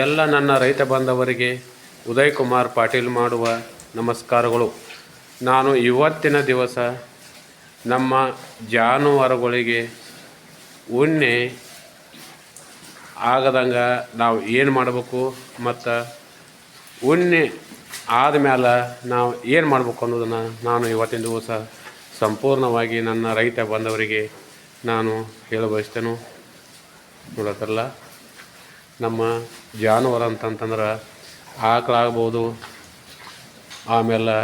ಎಲ್ಲ ನನ್ನ ರೈತ ಬಾಂಧವರಿಗೆ ಉದಯ್ ಕುಮಾರ್ ಪಾಟೀಲ್ ಮಾಡುವ ನಮಸ್ಕಾರಗಳು. ನಾನು ಇವತ್ತಿನ ದಿವಸ ನಮ್ಮ ಜಾನುವಾರುಗಳಿಗೆ ಉಣ್ಣೆ ಆಗದಂಗ ನಾವು ಏನು ಮಾಡಬೇಕು ಮತ್ತು ಉಣ್ಣೆ ಆದಮೇಲೆ ನಾವು ಏನು ಮಾಡಬೇಕು ಅನ್ನೋದನ್ನು ನಾನು ಇವತ್ತಿನ ದಿವಸ ಸಂಪೂರ್ಣವಾಗಿ ನನ್ನ ರೈತ ಬಾಂಧವರಿಗೆ ನಾನು ಹೇಳ ಬಯಸ್ತೇನೆ ನೋಡತ್ತಲ್ಲ? ನಮ್ಮ ಜಾನುವಾರು ಅಂತಂತಂದ್ರೆ ಆಕಳಾಗ್ಬೋದು ಆಮೇಲೆ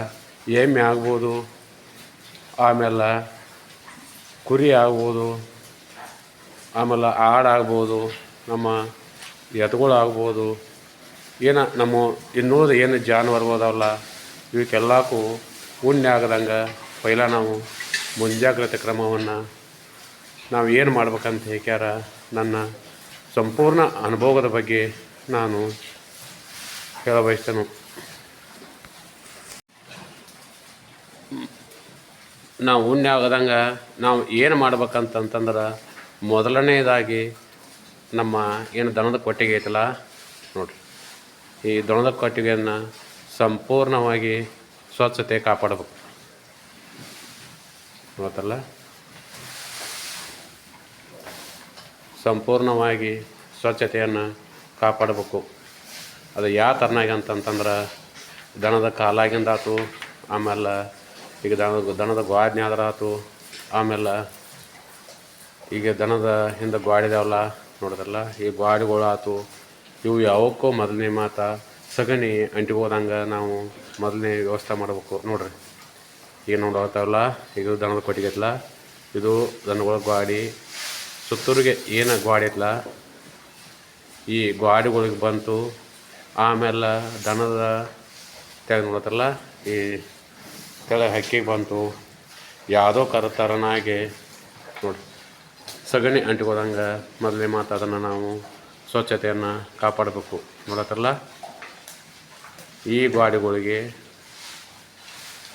ಎಮ್ಮೆ ಆಗ್ಬೋದು, ಆಮೇಲೆ ಕುರಿ ಆಗ್ಬೋದು, ಆಮೇಲೆ ಆಡಾಗ್ಬೋದು ನಮ್ಮ ಎತ್ಗಳಾಗ್ಬೋದು ಏನು ನಮ್ಮ ಇನ್ನುಳಿದ ಏನು ಜಾನುವಾರು ಅದಾವಲ್ಲ ಇವಕ್ಕೆಲ್ಲಕ್ಕೂ ಉಣ್ಣೆ ಆಗದಂಗೆ ಪೈಲ ನಾವು ಮುಂಜಾಗ್ರತೆ ಕ್ರಮವನ್ನು ನಾವು ಏನು ಮಾಡ್ಬೇಕಂತ ಹೇಳ್ಯಾರ ನನ್ನ ಸಂಪೂರ್ಣ ಅನುಭವದ ಬಗ್ಗೆ ನಾನು ಹೇಳಬಯಸ್ತೇನೆ. ನಾವು ಉಣ್ಣೆ ಆಗದಂಗೆ ನಾವು ಏನು ಮಾಡ್ಬೇಕಂತಂತಂದ್ರೆ ಮೊದಲನೇದಾಗಿ ನಮ್ಮ ಏನು ದನದ ಕೊಟ್ಟಿಗೆ ಐತಲ್ಲ ನೋಡಿರಿ. ಈ ದನದ ಕೊಟ್ಟಿಗೆಯನ್ನು ಸಂಪೂರ್ಣವಾಗಿ ಸ್ವಚ್ಛತೆ ಕಾಪಾಡಬೇಕು. ಗೊತ್ತಲ್ಲ? ಸಂಪೂರ್ಣವಾಗಿ ಸ್ವಚ್ಛತೆಯನ್ನು ಕಾಪಾಡಬೇಕು. ಅದು ಯಾವ ಥರನಾಗಿ ಅಂತಂತಂದ್ರೆ, ದನದ ಕಾಲಾಗಿಂದಾತು, ಆಮೇಲೆ ಈಗ ದನದ ದನದ ಆದ್ರೆ ಆತು ಆಮೇಲೆ ಈಗ ದನದ ಹಿಂದೆ ಗ್ವಾಡಿದಾವಲ್ಲ ನೋಡಿದ್ರಲ್ಲ, ಈ ಗ್ವಾಡಿಗಳು ಆಯ್ತು ಇವು ಯಾವಕ್ಕೂ ಮೊದಲನೇ ಮಾತ ಸಗಣಿ ಅಂಟಿಗೋದಂಗೆ ನಾವು ಮೊದಲನೇ ವ್ಯವಸ್ಥೆ ಮಾಡಬೇಕು. ನೋಡ್ರಿ, ಈಗ ನೋಡತ್ತಾವಲ್ಲ ಇದು ದನದ ಕೊಟ್ಟಿಗೆತ್ಲ ಇದು ದನಗಳ ಗ್ವಾಡಿ ಸುತ್ತೂರಿಗೆ ಏನು ಗ್ವಾಡಿ ಐತಲ್ಲ ಈ ಗ್ವಾಡಿಗಳಿಗೆ ಬಂತು ಆಮೇಲೆ ದನದ ತೆಗೆದು ನೋಡತ್ತಲ್ಲ ಈ ತೆಳ ಹಕ್ಕಿಗೆ ಬಂತು, ಯಾವುದೋ ಕರ ನೋಡಿ. ಸಗಣಿ ಅಂಟಿಕೋದಂಗೆ ಮೊದಲೇ ಮಾತು ಅದನ್ನು ನಾವು ಸ್ವಚ್ಛತೆಯನ್ನು ಕಾಪಾಡಬೇಕು ನೋಡತ್ತಲ್ಲ ಈ ಗಾಡಿಗಳಿಗೆ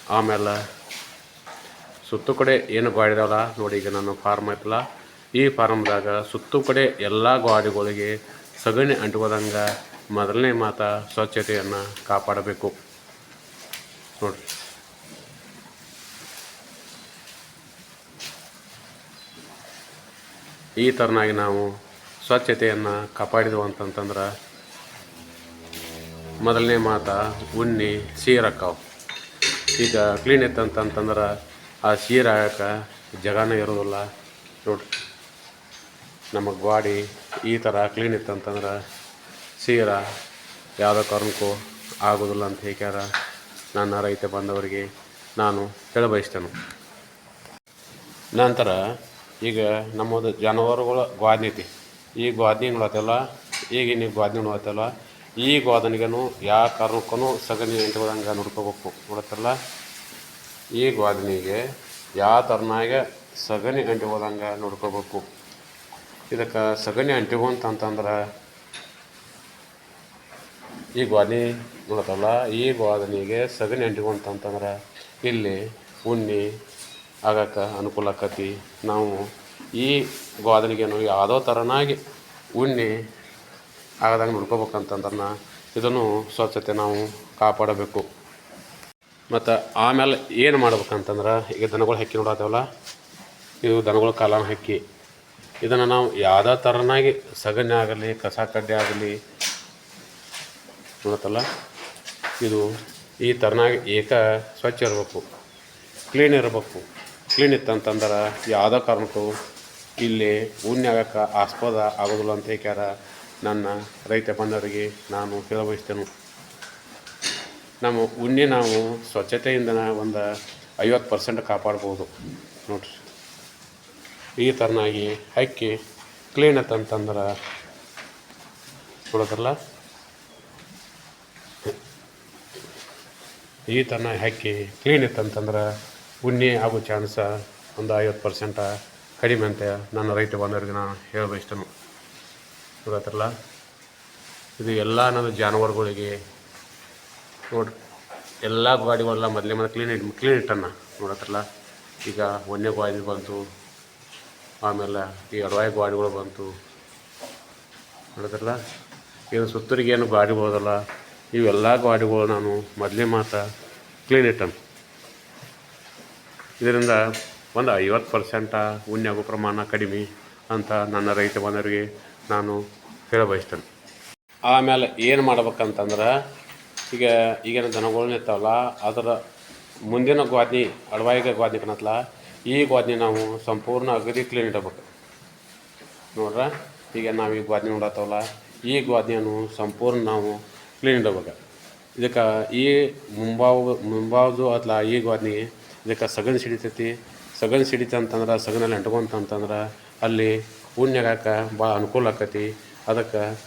ಆಮೇಲೆ ಸುತ್ತು ಕಡೆ ಏನು ಗ್ವಾಡಿದವಲ್ಲ ನೋಡಿ ಈಗ ನಾನು ಫಾರ್ಮ್ ಐತಲ್ಲ ಈ ಫಾರ್ಮ್ದಾಗ ಸುತ್ತು ಕಡೆ ಎಲ್ಲ ಗಾಡಿಗಳಿಗೆ ಸಗಣಿ ಅಂಟ್ಕೋದಂಗೆ ಮೊದಲನೇ ಮಾತ ಸ್ವಚ್ಛತೆಯನ್ನು ಕಾಪಾಡಬೇಕು. ನೋಡಿ ಈ ಥರನಾಗಿ ನಾವು ಸ್ವಚ್ಛತೆಯನ್ನು ಕಾಪಾಡಿದೆವು ಅಂತಂತಂದ್ರೆ ಮೊದಲನೇ ಮಾತ ಉಣ್ಣಿ ಸೀರಕ್ಕಾವು ಈಗ ಕ್ಲೀನ್ ಇತ್ತಂತಂತಂದ್ರೆ ಆ ಸೀರಾಕ ಜಗನೇ ಇರೋದಿಲ್ಲ. ನೋಡ್ರಿ. ನಮ್ಮ ಗ್ವಾಡಿ ಈ ಥರ ಕ್ಲೀನ್ ಇತ್ತಂತಂದ್ರೆ ಸೀರ ಯಾವುದೋ ಕಾರಣಕ್ಕೂ ಆಗೋದಿಲ್ಲ ಅಂತ ಹೇಳ್ಯಾರ ನನ್ನ ರೈತ ಬಂದವರಿಗೆ ನಾನು ಹೇಳಬಯಸ್ತೇನೆ. ನಂತರ ಈಗ ನಮ್ಮದು ಜಾನುವಾರುಗಳ ಗ್ವಾದ್ನಿ ಐತಿ. ಈ ಗ್ವಾದ್ನಿ ಆತಲ್ಲ ಈಗಿನ ನೀವು ಆತಲ್ಲ ಈ ಗ್ವಾದನಿಗೂ ಯಾವ ಕಾರಣಕ್ಕೂ ಸಗಣಿ ಅಂಟ್ಕೊಳಂಗೆ ನೋಡ್ಕೋಬೇಕು. ನೋಡತ್ತಲ್ಲ, ಈ ಗ್ವಾದನಿಗೆ ಯಾವ ಥರನಾಗೆ ಸಗಣಿ ಅಂಟಿಗೋದಂಗೆ ನೋಡ್ಕೋಬೇಕು. ಇದಕ್ಕೆ ಸಗಣಿ ಅಂಟಿಗೊಂತ ಅಂತಂದ್ರೆ, ಈ ಗ್ವಾದಿ ನೋಡತ್ತಲ್ಲ ಈ ಗ್ವಾದನಿಗೆ ಸಗಣಿ ಅಂಟಿಗೊಂತ ಅಂತಂದ್ರೆ, ಇಲ್ಲಿ ಉಣ್ಣಿ ಆಗಕ್ಕೆ ಅನುಕೂಲ ಆಕತಿ. ನಾವು ಈ ಗ್ವಾದನಿಗೇನು ಯಾವುದೋ ಥರನಾಗಿ ಉಣ್ಣಿ ಆಗದಂಗೆ ನೋಡ್ಕೋಬೇಕಂತಂದ್ರೆ ಇದನ್ನು ಸ್ವಚ್ಛತೆ ನಾವು ಕಾಪಾಡಬೇಕು. ಮತ್ತು ಆಮೇಲೆ ಏನು ಮಾಡ್ಬೇಕಂತಂದ್ರೆ, ಈಗ ದನಗಳು ಹಕ್ಕಿ ನೋಡತ್ತವಲ್ಲ ಇದು ದನಗಳ ಕಾಲನ ಹಕ್ಕಿ. ಇದನ್ನು ನಾವು ಯಾವುದೇ ಥರನಾಗಿ ಸಗಣಿ ಆಗಲಿ, ಕಸ ಕಡ್ಡಿ ಆಗಲಿ ನೋಡತ್ತಲ್ಲ? ಇದು ಈ ಥರನಾಗಿ ಏಕ ಸ್ವಚ್ಛ ಇರಬೇಕು ಕ್ಲೀನ್ ಇರಬೇಕು. ಕ್ಲೀನ್ ಇತ್ತಂತಂದ್ರೆ ಯಾವುದೋ ಕಾರಣಕ್ಕೂ ಇಲ್ಲಿ ಉಣ್ಣೆ ಆಗಕ್ಕೆ ಆಸ್ಪದ ಆಗೋದಿಲ್ಲ ಅಂತ ಹೇಳ್ಯಾರ ನನ್ನ ರೈತ ಬಂದವರಿಗೆ ನಾನು ಹೇಳಬಯಸ್ತೇನೆ. ನಮ್ಮ ಉಣ್ಣೆ ನಾವು ಸ್ವಚ್ಛತೆಯಿಂದ ಒಂದು ಐವತ್ತು ಪರ್ಸೆಂಟ್ ಕಾಪಾಡ್ಬೋದು. ನೋಡ್ರಿ. ಈ ಥರನಾಗಿ ಹಕ್ಕಿ ಕ್ಲೀನ್ ಅಂತಂದ್ರೆ ನೋಡೋದ್ರಲ್ಲ ಈ ಥರನಾಗಿ ಹಾಕಿ ಕ್ಲೀನ್ ಇತ್ತಂತಂದ್ರೆ ಉಣ್ಣೆ ಆಗೋ ಚಾನ್ಸ ಒಂದು ಐವತ್ತು ಪರ್ಸೆಂಟ ಕಡಿಮೆ ಅಂತ ನನ್ನ ರೈತ ಬಂದವರಿಗೆ ನಾನು ಹೇಳಬೇಕು ಇಷ್ಟನು ನೋಡತ್ತಲ್ಲ ಇದು ಎಲ್ಲ ನನ್ನ ಜಾನುವಾರುಗಳಿಗೆ ನೋಡಿ ಎಲ್ಲ ಗಾಡಿಗಳೆಲ್ಲ ಮೊದಲೇ ಮೊದಲು ಕ್ಲೀನ್ ಇಟ್ ಕ್ಲೀನ್ ಇಟ್ಟನ್ನ ನೋಡತ್ತಲ್ಲ ಈಗ ಒಂದನೇ ಗಾಡಿ ಬಂತು ಆಮೇಲೆ ಈ ಅಡವಾಯಿ ಗಾಡಿಗಳು ಬಂತು. ನೋಡಿದ್ರಲ್ಲ? ಏನು ಸುತ್ತೂರಿಗೆ ಏನು ಗಾಡಿಗಳದಲ್ಲ ಇವೆಲ್ಲ ಗಾಡಿಗಳು ನಾನು ಮೊದಲೇ ಮಾತ್ರ ಕ್ಲೀನ್ ಇಟ್ಟನು ಇದರಿಂದ ಒಂದು ಐವತ್ತು ಪರ್ಸೆಂಟ ಉಣ್ಣೆ ಆಗೋ ಪ್ರಮಾಣ ಕಡಿಮೆ ಅಂತ ನನ್ನ ರೈತ ಬಂದವರಿಗೆ ನಾನು ಹೇಳ ಬಯಸ್ತೇನೆ. ಆಮೇಲೆ ಏನು ಮಾಡ್ಬೇಕಂತಂದ್ರೆ, ಈಗ ಈಗಿನ ದನಗಳನ್ನ ಇರ್ತಾವಲ್ಲ, ಅದರ ಮುಂದಿನ ಗ್ವಾದಿ ಅಡವಾಯಿಗೆ ಗ್ವಾದ್ನಿ ಕಣತ್ಲ ಈ ಗ್ವಾದ್ನಿ ನಾವು ಸಂಪೂರ್ಣ ಅಗದಿ ಕ್ಲೀನ್ ಇಡಬೇಕು. ನೋಡ್ರ? ಈಗ ನಾವು ಈ ಗ್ವಾದ್ನಿ ನೋಡತ್ತವಲ್ಲ ಈ ಗ್ವಾದ್ನಿಯನ್ನು ಸಂಪೂರ್ಣ ನಾವು ಕ್ಲೀನ್ ಇಡಬೇಕು. ಇದಕ್ಕೆ ಈ ಮುಂಬಾವು, ಮುಂಬಾವ್ದು ಅತ್ಲ ಈ ಗ್ವಾದ್ನಿ ಇದಕ್ಕೆ ಸಗಣಿ ಸಿಡಿತೈತಿ. ಸಗಣಿ ಸಿಡಿತ ಅಂತಂದ್ರೆ, ಸಗಣಲ್ಲಿ ಅಂಟ್ಕೊಂತಂತಂದ್ರೆ ಅಲ್ಲಿ ಉಣ್ಯಾಗಾಕ ಭಾಳ ಅನುಕೂಲ ಆಕತಿ. ಅದಕ್ಕೆ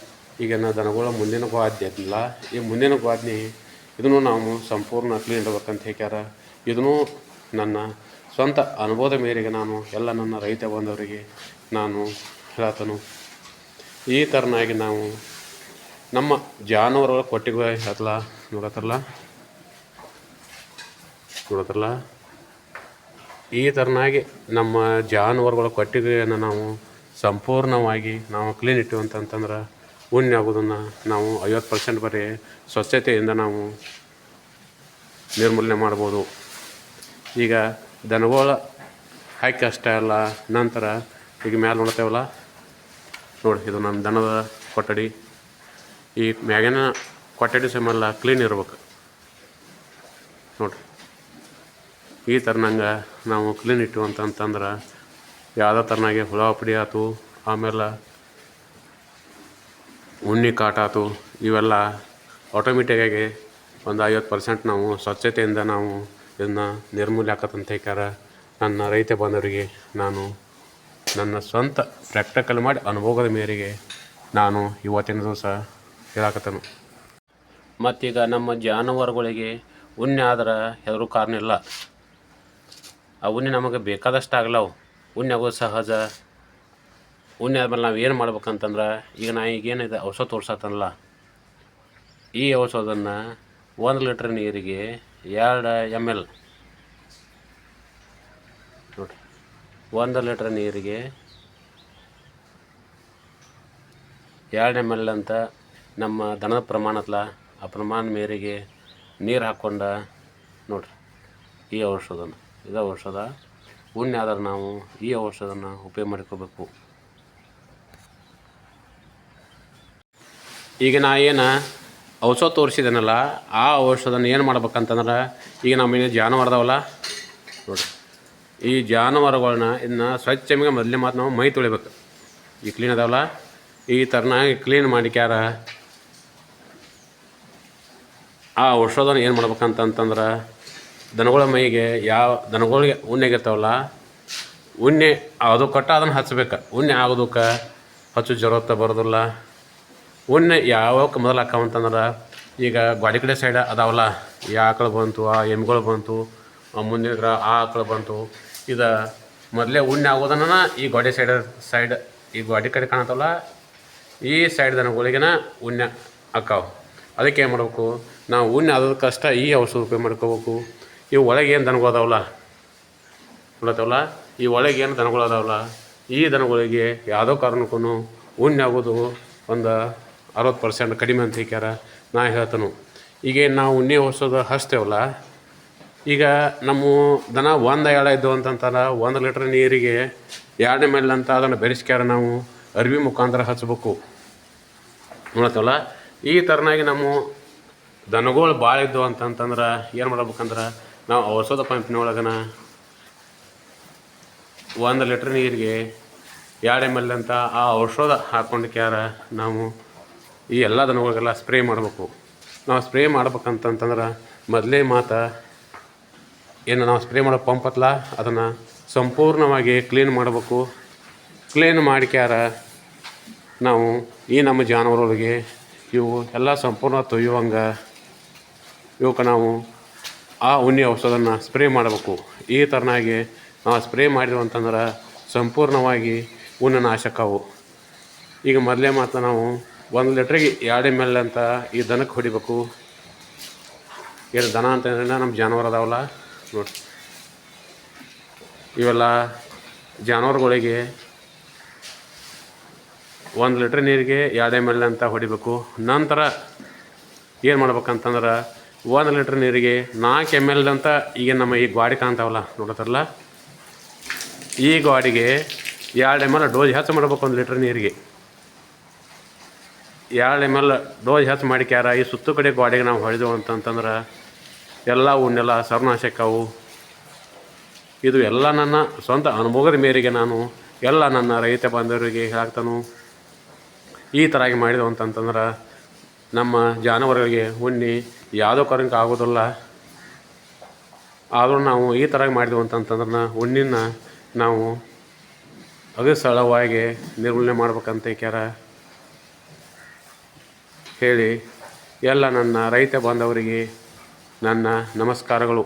ಈಗ ನಾ ದನಗಳ ಮುಂದಿನ ಗ್ವಾದ್ನಿ ಇಲ್ಲ ಈ ಮುಂದಿನ ಗ್ವಾದ್ನಿ ಇದನ್ನು ನಾವು ಸಂಪೂರ್ಣ ಕ್ಲೀನ್ ಇಡಬೇಕಂತ ಹೇಳ್ಯಾರ ಇದನ್ನು ನನ್ನ ಸ್ವಂತ ಅನುಭವದ ಮೇರೆಗೆ ನಾನು ಎಲ್ಲ ನನ್ನ ರೈತ ಬಂದವರಿಗೆ ನಾನು ಹೇಳತನು, ಈ ಥರನಾಗಿ ನಾವು ನಮ್ಮ ಜಾನುವಾರುಗಳ ಕೊಟ್ಟಿಗೆ ಹತ್ಲ ನೋಡತ್ತಲ್ಲ ನೋಡತ್ತಲ್ಲ ಈ ಥರನಾಗಿ ನಮ್ಮ ಜಾನುವಾರುಗಳ ಕೊಟ್ಟಿಗೆಯನ್ನು ನಾವು ಸಂಪೂರ್ಣವಾಗಿ ನಾವು ಕ್ಲೀನ್ ಇಟ್ಟಿವಿ ಅಂತಂತಂದ್ರೆ ಉಣ್ಣೆ ಆಗೋದನ್ನು ನಾವು ಐವತ್ತು ಪರ್ಸೆಂಟ್ ಬರೀ ಸ್ವಚ್ಛತೆಯಿಂದ ನಾವು ನಿರ್ಮೂಲನೆ ಮಾಡ್ಬೋದು. ಈಗ ದನಗಳ ಹಾಕಿ ಅಷ್ಟೇ ಅಲ್ಲ ನಂತರ ಈಗ ಮ್ಯಾಲೆ ನೋಡ್ತೇವಲ್ಲ ನೋಡಿ, ಇದು ನಮ್ಮ ದನದ ಕೊಠಡಿ. ಈ ಮ್ಯಾಗಿನ ಕೊಠಡಿ ಸಮೆಲ್ಲ ಕ್ಲೀನ್ ಇರ್ಬೇಕು. ನೋಡಿರಿ ಈ ಥರನಂಗೆ ನಾವು ಕ್ಲೀನ್ ಇಟ್ಟು ಅಂತಂತಂದ್ರೆ ಯಾವುದೇ ಥರನಾಗೆ ಹುಳ ಪುಡಿ ಆಯ್ತು ಆಮೇಲೆ ಉಣ್ಣಿ ಕಾಟ ಆಯ್ತು ಇವೆಲ್ಲ ಆಟೋಮೆಟಿಕ್ಕಾಗಿ ಒಂದು ಐವತ್ತು ಪರ್ಸೆಂಟ್ ನಾವು ಸ್ವಚ್ಛತೆಯಿಂದ ನಾವು ಇದನ್ನ ನಿರ್ಮೂಲ ಆಕತ್ತಂತ ಹೇಳ್ಯಾರ ನನ್ನ ರೈತ ಬಾಂಧವರಿಗೆ ನಾನು ನನ್ನ ಸ್ವಂತ ಪ್ರಾಕ್ಟಿಕಲ್ ಮಾಡಿ ಅನುಭವದ ಮೇರೆಗೆ ನಾನು ಇವತ್ತಿನ ದಿವಸ ಹೇಳಾಕತ್ತನು. ಮತ್ತೀಗ ನಮ್ಮ ಜಾನುವಾರುಗಳಿಗೆ ಉಣ್ಣೆ ಆದ್ರೆ ಹೆದರು ಕಾರಣ ಇಲ್ಲ. ಆ ಉಣ್ಣೆ ನಮಗೆ ಬೇಕಾದಷ್ಟು ಆಗಲ್ಲವು ಉಣ್ಣೆ ಆಗೋದು ಸಹಜ. ಉಣ್ಣೆ ಆದ್ಮೇಲೆ ನಾವು ಏನು ಮಾಡ್ಬೇಕಂತಂದ್ರೆ, ಈಗ ನಾ ಈಗ ಏನಿದೆ ಔಷಧ ತೋರ್ಸತ್ತನಲ್ಲ ಈ ಔಷಧನ್ನು ಒಂದು ಲೀಟ್ರ್ ನೀರಿಗೆ ಎರಡು ಎಂ ಎಲ್ ನೋಡಿರಿ. ಒಂದು ಲೀಟ್ರ್ ನೀರಿಗೆ ಎರಡು ಎಂ ಎಲ್ ಅಂತ ನಮ್ಮ ದನದ ಪ್ರಮಾಣತ್ಲ ಆ ಪ್ರಮಾಣ ಮೇರೆಗೆ ನೀರು ಹಾಕ್ಕೊಂಡ ನೋಡಿರಿ. ಈ ಔಷಧನ, ಇದು ಔಷಧ ಉಣ್ಣೆ ಆದ್ರೆ ನಾವು ಈ ಔಷಧನ ಉಪಯೋಗ ಮಾಡ್ಕೋಬೇಕು. ಈಗ ನಾ ಏನು ಔಷಧ ತೋರಿಸಿದನಲ್ಲ, ಆ ಔಷಧನ ಏನು ಮಾಡ್ಬೇಕಂತಂದ್ರೆ, ಈಗ ನಮ್ಮ ಏನು ಜಾನುವಾರು ಅದಾವಲ್ಲ ನೋಡಿರಿ. ಈ ಜಾನುವಾರುಗಳನ್ನ ಇದನ್ನ ಸ್ವಚ್ಛಮಿಗೆ ಮೊದಲೇ ಮಾತು ನಾವು ಮೈ ತೊಳಿಬೇಕು. ಈ ಕ್ಲೀನ್ ಅದಾವಲ್ಲ, ಈ ಥರನಾಗಿ ಕ್ಲೀನ್ ಮಾಡಿಕ್ಯಾರ, ಆ ಔಷಧನ ಏನು ಮಾಡ್ಬೇಕಂತಂತಂದ್ರೆ, ದನಗಳ ಮೈಗೆ ಯಾವ, ದನಗಳಿಗೆ ಉಣ್ಣೆಗಿರ್ತಾವಲ್ಲ ಉಣ್ಣೆ ಅದು ಕಟ್ಟ ಅದನ್ನು ಹಚ್ಚಬೇಕು ಉಣ್ಣೆ ಆಗೋದಕ್ಕೆ ಹಚ್ಚು ಜರತ್ತ ಬರೋದಿಲ್ಲ. ಉಣ್ಣೆ ಯಾವಕ್ಕೆ ಮೊದಲು ಹಾಕವಂತಂದ್ರೆ ಈಗ ಗ್ವಾಡಿ ಕಡೆ ಸೈಡ್ ಅದಾವಲ್ಲ, ಈ ಆಕಳು ಬಂತು, ಆ ಎಮ್ಗಳು ಬಂತು ಮುಂದಿನ ಆ ಆಕಳು ಬಂತು. ಇದು ಮೊದಲೇ ಉಣ್ಣೆ ಆಗೋದನ್ನ ಈ ಗಾಡಿ ಸೈಡ್ ಸೈಡ್ ಈ ಗಾಡಿ ಕಡೆ ಕಾಣತ್ತಲ್ಲ ಈ ಸೈಡ್ ದನಗಳಿಗೆನ ಉಣ್ಣೆ ಹಾಕಾವ. ಅದಕ್ಕೆ ಏನು ಮಾಡಬೇಕು, ನಾವು ಉಣ್ಣೆ ಆದದಕ್ಕಷ್ಟ ಈ ಔಷಧ ಉಪಯೋಗ ಮಾಡ್ಕೋಬೇಕು. ಈ ಒಳಗೆ ಏನು ದನಗಳು ಅದಾವಲ್ಲ, ನೋಡತ್ತವಲ್ಲ, ಈ ಒಳಗೆ ಏನು ದನಗಳು ಅದಾವಲ್ಲ, ಈ ದನಗಳಿಗೆ ಯಾವುದೋ ಕಾರಣಕ್ಕೂ ಉಣ್ಣೆ ಆಗೋದು ಒಂದು ಅರವತ್ತು ಪರ್ಸೆಂಟ್ ಕಡಿಮೆ ಅಂತ ಹೇಳ್ಯಾರ ನಾ ಹೇಳ್ತನು. ಈಗ ನಾವು ಉಣ್ಣೆ ಔಷಧ ಹಚ್ತೇವಲ್ಲ, ಈಗ ನಮ್ಮ ದನ ಒಂದು ಎಳೆ ಇದ್ದು ಅಂತಂತಾರೆ, ಒಂದು ಲೀಟ್ರ್ ನೀರಿಗೆ ಎರಡನೇ ಮೇಲೆ ಅಂತ ಅದನ್ನು ಬೆರೆಸ್ಕ್ಯಾರ ನಾವು, ಅರ್ವಿ ಮುಖಾಂತರ ಹಚ್ಚಬೇಕು ನೋಡತ್ತವಲ್ಲ ಈ ಥರನಾಗಿ ನಮ್ಮ ದನಗಳು ಭಾಳ ಇದ್ದು ಅಂತಂತಂದ್ರೆ ಏನು ಮಾಡ್ಬೇಕಂದ್ರೆ, ನಾವು ಔಷಧ ಪಂಪಿನ ಒಳಗನ ಒಂದು ಲೀಟ್ರ್ ನೀರಿಗೆ ಎರಡು ಎಂ ಎಲ್ ಅಂತ ಆ ಔಷಧ ಹಾಕ್ಕೊಂಡು ಕ್ಯಾರ ನಾವು ಈ ಎಲ್ಲ ದನಗಳಿಗೆಲ್ಲ ಸ್ಪ್ರೇ ಮಾಡಬೇಕು. ನಾವು ಸ್ಪ್ರೇ ಮಾಡ್ಬೇಕಂತಂತಂದ್ರೆ ಮೊದಲೇ ಮಾತ ಏನು ನಾವು ಸ್ಪ್ರೇ ಮಾಡೋ ಪಂಪ್ ಹತ್ತಲ ಅದನ್ನು ಸಂಪೂರ್ಣವಾಗಿ ಕ್ಲೀನ್ ಮಾಡಬೇಕು. ಕ್ಲೀನ್ ಮಾಡ್ಕ್ಯಾರ ನಾವು ಈ ನಮ್ಮ ಜಾನುವಾರುಗಳಿಗೆ ಇವು ಎಲ್ಲ ಸಂಪೂರ್ಣ ತೊಯ್ಯುವಂಗೆ ಇವಕ್ಕೆ ನಾವು ಆ ಉಣ್ಣೆ ಔಷಧನ ಸ್ಪ್ರೇ ಮಾಡಬೇಕು. ಈ ಥರನಾಗಿ ನಾವು ಸ್ಪ್ರೇ ಮಾಡಿದ್ವು ಅಂತಂದ್ರೆ ಸಂಪೂರ್ಣವಾಗಿ ಉಣ್ಣೆ ನಾಶಕವು ಈಗ ಮೊದಲೇ ಮಾತ್ರ ನಾವು ಒಂದು ಲೀಟ್ರಿಗೆ ಎರಡು ಎಂ ಎಲ್ ಅಂತ ಈ ದನಕ್ಕೆ ಹೊಡಿಬೇಕು. ಏನು ದನ ಅಂತಂದ್ರೆ ನಮ್ಮ ಜಾನುವಾರು ಅದಾವಲ್ಲ, ನೋಡಿ. ಇವೆಲ್ಲ ಜಾನುವಾರುಗಳಿಗೆ ಒಂದು ಲೀಟ್ರ್ ನೀರಿಗೆ ಎರಡು ಎಂ ಎಲ್ ಅಂತ ಹೊಡಿಬೇಕು. ನಂತರ ಏನು ಮಾಡ್ಬೇಕಂತಂದ್ರೆ ಒಂದು ಲೀಟ್ರ್ ನೀರಿಗೆ ನಾಲ್ಕು ಎಂ ಎಲ್ ಅಂತ ಈಗ ನಮ್ಮ ಈ ಗ್ವಾಡಿ ಕಾಣ್ತಾವಲ್ಲ ನೋಡತ್ತಾರಲ್ಲ ಈ ಗ್ವಾಡಿಗೆ ಎರಡು ಎಂ ಎಲ್ ಡೋಸ್ ಹೆಚ್ಚು ಮಾಡ್ಬೇಕು ಒಂದು ಲೀಟ್ರ್ ನೀರಿಗೆ. ಎರಡು ಮೇಲೆ ಡೋಸ್ ಹೆಚ್ಚು ಮಾಡಿಕ್ಯಾರ ಈ ಸುತ್ತು ಕಡೆ ಗೋಡೆಗೆ ನಾವು ಹೊಡೆದೆವು ಅಂತಂತಂದ್ರೆ ಎಲ್ಲ ಉಣ್ಣೆಲ್ಲ ಸರ್ವನಾಶಕ್ಕವು ಇದು ಎಲ್ಲ ನನ್ನ ಸ್ವಂತ ಅನುಭವದ ಮೇರೆಗೆ ನಾನು ಎಲ್ಲ ನನ್ನ ರೈತ ಬಾಂಧವರಿಗೆ ಹೇಳ್ತಾನು ಈ ಥರ ಆಗಿ ಮಾಡಿದೆವು ಅಂತಂತಂದ್ರೆ ನಮ್ಮ ಜಾನುವಾರುಗಳಿಗೆ ಉಣ್ಣಿ ಯಾವುದೋ ಕಾರಣಕ್ಕೆ ಆಗೋದಿಲ್ಲ. ಆದರೂ ನಾವು ಈ ಥರ ಮಾಡಿದೆವು ಅಂತಂತಂದ್ರೆ ಉಣ್ಣಿನ ನಾವು ಅದೇ ಸರಳವಾಗಿ ನಿರ್ಮೂಲನೆ ಮಾಡ್ಬೇಕಂತ ಕ್ಯಾರ. ಹೇಳಿ ಎಲ್ಲ ನನ್ನ ರೈತ ಬಾಂಧವರಿಗೆ ನನ್ನ ನಮಸ್ಕಾರಗಳು.